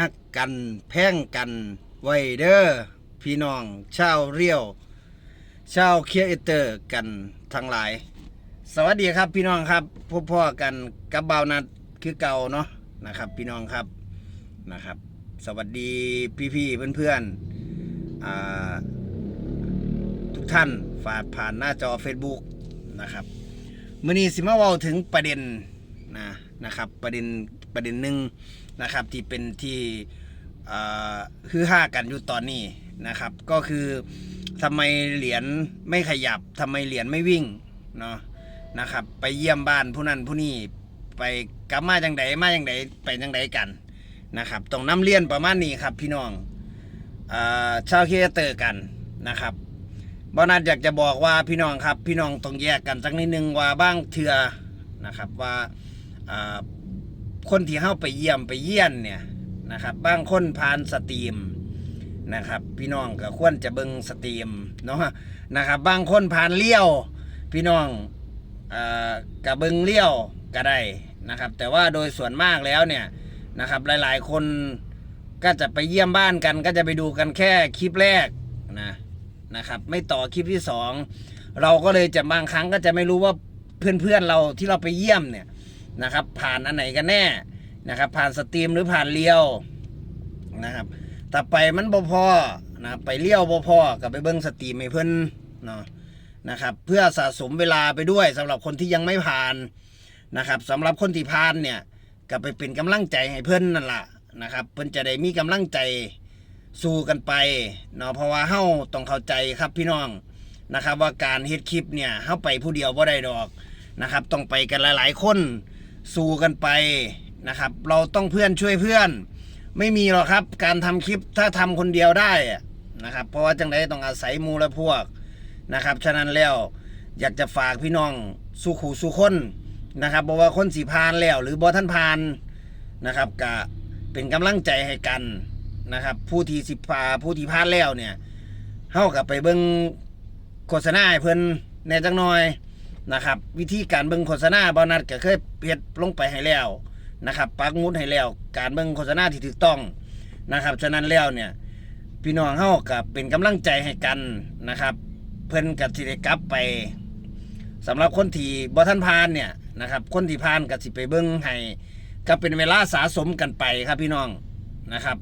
ฮักกันแพ่งกันไว้เด้อพี่น้องชาวเรียวชาวเคียเตอร์กันทั้งหลาย สวัสดีครับพี่น้องครับพบพ่อกันกับเบานัดคือเก่าเนาะนะครับ พี่น้องครับนะครับ สวัสดีพี่ๆเพื่อนๆอ่าทุกท่านฝากผ่านหน้าจอ Facebook นะครับมื่อนี้สิมาเว้าถึงประเด็น นะนะครับประเด็นประเด็นหนึ่งนะครับที่เป็นที่ฮือฮากันอยู่ตอนนี้นะครับ ก็คือทำไมเหรียญไม่ขยับทำไมเหรียญไม่วิ่งเนาะนะครับ ไปเยี่ยมบ้านผู้นั้นผู้นี้ไปกลับมาจังใดมาจังใดไปจังใดกันนะครับต้องน้ำเรียนประมาณนี้ครับพี่น้องอาชาวเคเตอร์กันนะครับบอนัดอยากจะบอกว่าพี่น้องครับ พี่น้องต้องแยกกันสักนิดนึงว่าบ้างเถื่อนะครับว่า คนที่เข้าไปเยี่ยมไปเยี่ยนเนี่ยนะครับบางคนผ่านสตรีมนะครับ พี่น้องก็ควรจะเบิ่งสตรีมเนาะนะครับ บางคนผ่านเลี้ยว พี่น้องอกระเบิงเลี้ยวก็ได้นะครับ แต่ว่าโดยส่วนมากแล้วเนี่ยนะครับหลายๆคนก็จะไปเยี่ยมบ้านกัน ก็จะไปดูกันแค่คลิปแรกนะนะครับไม่ต่อคลิปที่สองเราก็เลยจะบางครั้งก็จะไม่รู้ว่าเพื่อนๆเราที่เราไปเยี่ยมเนี่ย นะครับ ผ่านอันไหนกันแน่นะครับ ผ่านสตรีมหรือผ่านเลี้ยวนะครับแต่ไปมันบ่พอนะไปเลี้ยวบ่พอกับไปเบิ้งสตรีมให้เพื่อนเนาะนะครับ เพื่อสะสมเวลาไปด้วยสำหรับคนที่ยังไม่ผ่านนะครับสำหรับคนที่ผ่านเนี่ยก็ไปเป็นกำลังใจให้เพื่อนนั่นแหละนะครับ เพื่อนจะได้มีกำลังใจสู้กันไปเนาะเพราะว่าเฮ้าต้องเข้าใจครับพี่น้องนะครับ ว่าการเฮ็ดคลิปเนี่ยเฮ้าไปผู้เดียวบ่ได้ดอกนะครับ ต้องไปกันหลาย ๆ คน สู้กันไปนะครับ เราต้องเพื่อนช่วยเพื่อน ไม่มีหรอกครับ การทำคลิปถ้าทำคนเดียวได้นะครับ เพราะว่าจังไดต้องอาศัยมูและพวกนะครับ ฉะนั้นแล้วอยากจะฝากพี่น้องสู้ขู่สู้คนนะครับบอกว่าคนสีพานแล้ว หรือบอท่านพานนะครับก็เป็นกำลังใจให้กันนะครับ ผู้ที่สิพาผู้ที่พานแล้วเนี่ยเฮากับไปเบิ่งโฆษณาให้เพิ่นแน่จังหน่อย นะครับ วิธีการเบิ่งโฆษณาบอนัดก็เคยเฮ็ดลงไปให้แล้วนะครับปักมุดให้แล้ว การเบิ่งโฆษณาที่ถูกต้องนะครับ ฉะนั้นแล้วเนี่ยพี่น้องเฮากับเป็นกำลังใจให้กันนะครับ เพิ่นกับสิได้กลับไปสำหรับคนที่บ่ท่านพานเนี่ยนะครับคนที่พานกับสิไปเบิ้งให้ก็เป็นเวลาสะสมกันไปครับพี่น้องนะครับ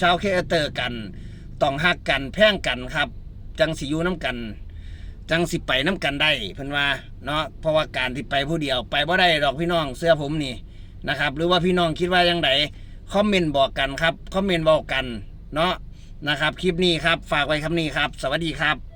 ชาวเคเตอร์กันต้องฮักกันแพ่งกันครับ จังสิอยู่น้ำกัน จังสิไปน้ำกันได้เพิ่นว่าเนาะเพราะว่าการที่ไปผู้เดียวไปบ่ได้ดอกพี่น้องเสื้อผมนี่นะครับ หรือว่าพี่น้องคิดว่ายังไงคอมเมนต์บอกกันครับคอมเมนต์บอกกันเนาะนะครับ คลิปนี้ครับ ฝากไว้คำนี้ครับ สวัสดีครับ